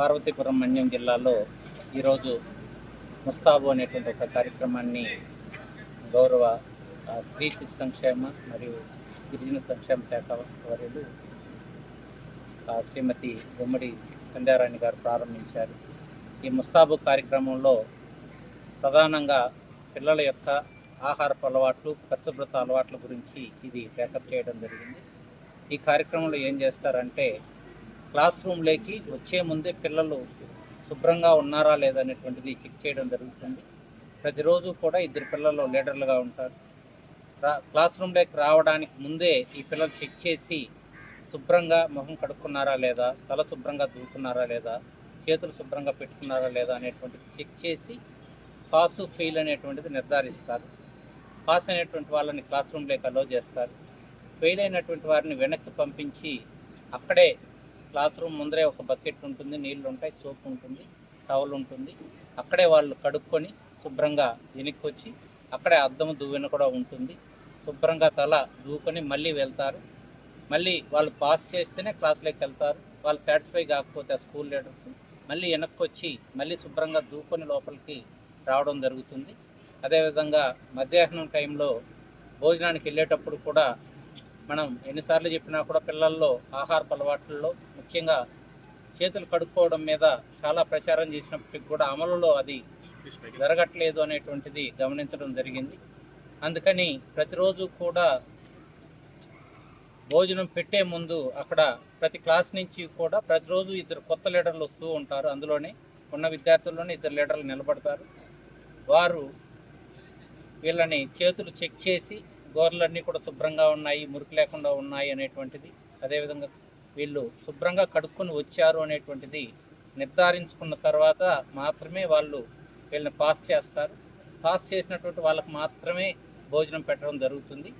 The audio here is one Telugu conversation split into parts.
పార్వతీపురం మన్యం జిల్లాలో ఈరోజు ముస్తాబు అనేటువంటి ఒక కార్యక్రమాన్ని గౌరవ ఆ, స్త్రీ శిశు సంక్షేమ మరియు గిరిజన సంక్షేమ శాఖ వర్యులు ఆ, శ్రీమతి గుమ్మడి సంధ్యారాణి గారు ప్రారంభించారు. ఈ ముస్తాబు కార్యక్రమంలో ప్రధానంగా పిల్లల యొక్క ఆహారపు అలవాట్లు పరిశుభ్రత అలవాట్ల గురించి ఇది పేకప్ చేయడం జరిగింది. ఈ కార్యక్రమంలో ఏం చేస్తారంటే క్లాస్ రూమ్లోకి వచ్చే ముందే పిల్లలు శుభ్రంగా ఉన్నారా లేదా అనేటువంటిది చెక్ చేయడం జరుగుతుంది. ప్రతిరోజు కూడా ఇద్దరు పిల్లలు లీడర్లుగా ఉంటారు. రా క్లాస్ రూమ్లోకి రావడానికి ముందే ఈ పిల్లలు చెక్ చేసి శుభ్రంగా మొహం కడుక్కున్నారా లేదా తల శుభ్రంగా దూకున్నారా లేదా చేతులు శుభ్రంగా పెట్టుకున్నారా లేదా అనేటువంటిది చెక్ చేసి పాసు ఫెయిల్ అనేటువంటిది నిర్ధారిస్తారు. పాస్ అయినటువంటి వాళ్ళని క్లాస్ రూమ్లోకి అలో చేస్తారు. ఫెయిల్ అయినటువంటి వారిని వెనక్కి పంపించి అక్కడే క్లాస్ రూమ్ ముందరే ఒక బకెట్ ఉంటుంది నీళ్ళు ఉంటాయి సోప్ ఉంటుంది టవల్ ఉంటుంది. అక్కడే వాళ్ళు కడుక్కొని శుభ్రంగా వెనక్కి వచ్చి అక్కడే అద్దము దువ్వెన కూడా ఉంటుంది. శుభ్రంగా తల దూకొని మళ్ళీ వెళ్తారు. మళ్ళీ వాళ్ళు పాస్ చేస్తేనే క్లాస్లోకి వెళ్తారు. వాళ్ళు సాటిస్ఫై కాకపోతే ఆ స్కూల్ లీడర్స్ మళ్ళీ వెనక్కి వచ్చి మళ్ళీ శుభ్రంగా దూకొని లోపలికి రావడం జరుగుతుంది. అదేవిధంగా మధ్యాహ్నం టైంలో భోజనానికి వెళ్ళేటప్పుడు కూడా మనం ఎన్నిసార్లు చెప్పినా కూడా పిల్లల్లో ఆహారపు అలవాట్లలో ముఖ్యంగా చేతులు కడుక్కోవడం మీద చాలా ప్రచారం చేసినప్పటికి కూడా అమలులో అది జరగట్లేదు అనేటువంటిది గమనించడం జరిగింది. అందుకని ప్రతిరోజు కూడా భోజనం పెట్టే ముందు అక్కడ ప్రతి క్లాస్ నుంచి కూడా ప్రతిరోజు ఇద్దరు కొత్త లీడర్లు వస్తూ ఉంటారు. అందులోనే ఉన్న విద్యార్థుల్లోనే ఇద్దరు లీడర్లు నిలబడతారు. వారు వీళ్ళని చేతులు చెక్ చేసి గోర్లన్నీ కూడా శుభ్రంగా ఉన్నాయి మురికి లేకుండా ఉన్నాయి అనేటువంటిది. అదేవిధంగా వీళ్ళు శుభ్రంగా కడుక్కొని వచ్చారు అనేటువంటిది నిర్ధారించుకున్న తర్వాత మాత్రమే వాళ్ళు వీళ్ళని పాస్ చేస్తారు. పాస్ చేసినటువంటి వాళ్ళకు మాత్రమే భోజనం పెట్టడం జరుగుతుంది.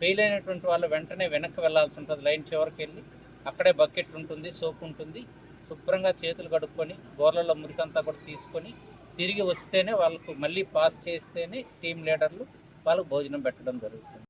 ఫెయిల్ అయినటువంటి వాళ్ళు వెంటనే వెనక్కి వెళ్ళాల్సి ఉంటుంది లైన్ చివరికి వెళ్ళి. అక్కడే బకెట్ ఉంటుంది సోప్ ఉంటుంది. శుభ్రంగా చేతులు కడుక్కొని గోర్లలో మురికంతా కూడా తీసుకొని తిరిగి వస్తేనే వాళ్ళకు మళ్ళీ పాస్ చేస్తేనే టీం లీడర్లు వాళ్ళకు భోజనం పెట్టడం జరుగుతుంది.